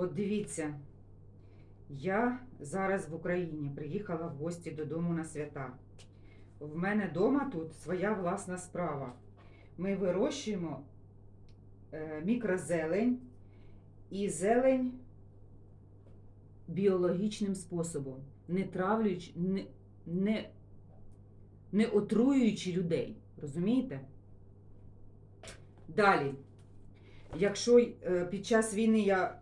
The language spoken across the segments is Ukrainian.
От дивіться, я зараз в Україні приїхала в гості додому на свята. В мене вдома тут своя власна справа. Ми вирощуємо е, мікрозелень і зелень біологічним способом, не травлюючи, не, не, не отруюючи людей. Розумієте? Далі. Якщо е, під час війни я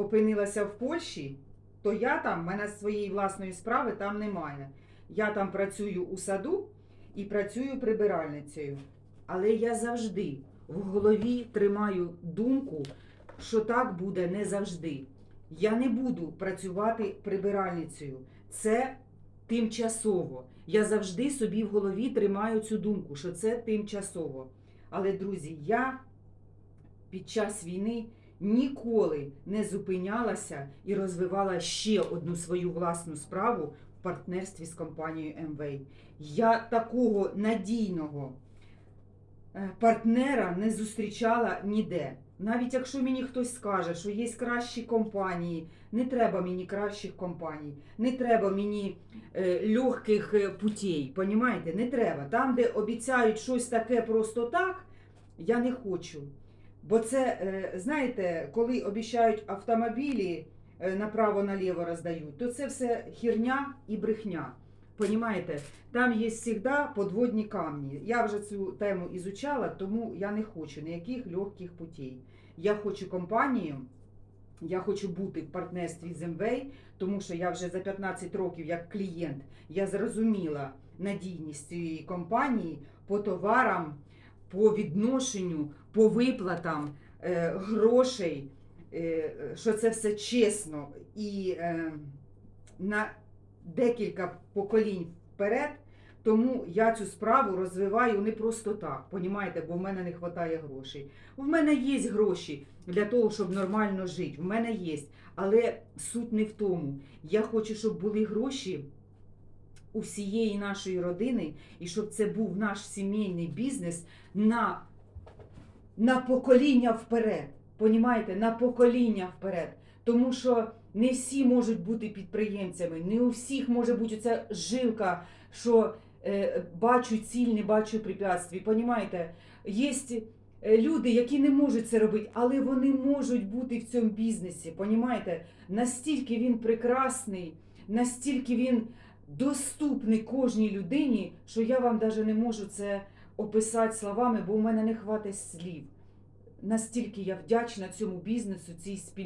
опинилася в Польщі, то я там, в мене своєї власної справи там немає. Я там працюю у саду і працюю прибиральницею. Але я завжди в голові тримаю думку, що так буде не завжди. Я не буду працювати прибиральницею. Це тимчасово. Я завжди собі в голові тримаю цю думку, що це тимчасово. Але, друзі, я під час війни ніколи не зупинялася і розвивала ще одну свою власну справу в партнерстві з компанією МВ. Я такого надійного е, партнера не зустрічала ніде. Навіть якщо мені хтось скаже, що є кращі компанії, не треба мені кращих компаній, не треба мені е, легких е, путей, понімаєте? Не треба. Там, де обіцяють щось таке просто так, я не хочу. Бо це, е, знаєте, коли обіцяють автомобілі е, направо-наліво роздають, то це все херня і брехня. Понімаєте? Там є завжди подводні камні. Я вже цю тему ізучала, тому я не хочу ніяких легких путей. Я хочу компанію, я хочу бути в партнерстві з МВ, тому що я вже за 15 років як клієнт я зрозуміла надійність цієї компанії по товарам, по відношенню, по виплатам е, грошей, е, що це все чесно і е, на декілька поколінь вперед. Тому я цю справу розвиваю не просто так, понімаєте, бо в мене не вистачає грошей. У мене є гроші для того, щоб нормально жити. В мене є. Але суть не в тому. Я хочу, щоб були гроші у всієї нашої родини, і щоб це був наш сімейний бізнес на, на покоління вперед. Понімаєте, на покоління вперед. Тому що не всі можуть бути підприємцями, не у всіх може бути ця жилка, що е, бачу ціль, не бачу препятствий. Понімаєте, є е, люди, які не можуть це робити, але вони можуть бути в цьому бізнесі. Понімаєте, настільки він прекрасний, настільки він доступний кожній людині, що я вам навіть не можу це описати словами, бо у мене не хватить слів. Настільки я вдячна цьому бізнесу, цій спільноті.